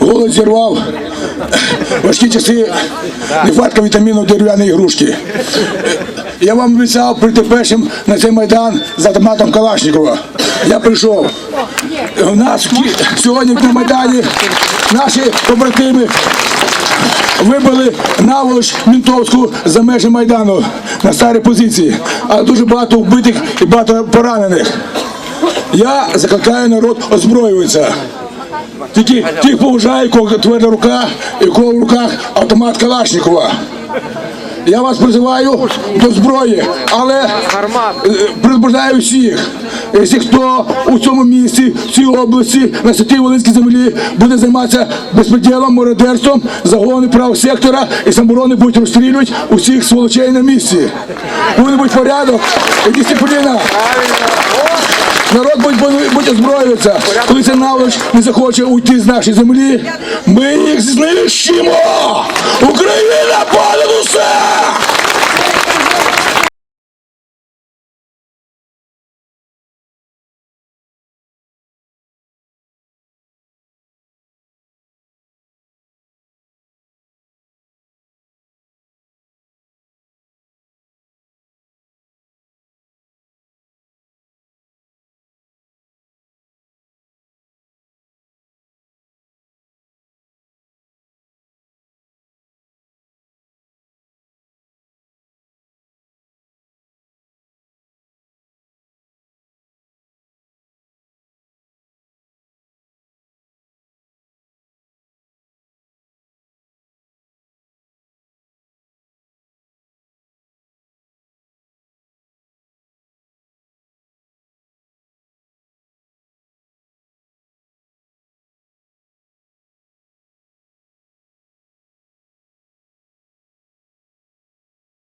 голод зірвав. Важкі часи, нехватка вітамінів дерев'яної ігрушки. Я вам обіцяв прийти першим на цей майдан з автоматом Калашникова. Я прийшов. У нас сьогодні на Майдані наші побратими вибили наволоч Мінтовську за межі Майдану на старій позиції, але дуже багато вбитих і багато поранених. Я закликаю народ озброюватися. Тільки тих поважаю, кого тверда рука і кого в руках автомат Калашникова. Я вас призиваю до зброї, але е, предупреждаю всіх. Якщо хто у цьому місці, в цій області, на святій Волинській землі буде займатися безпреділом, мародерством, загони прав сектора і самоборони будуть розстрілювати усіх сволочей на місці. Повинен бути порядок і дисципліна. Народ будь, будь озброюватися. Коли ця навич не захоче уйти з нашої землі, ми їх знищимо! Україна!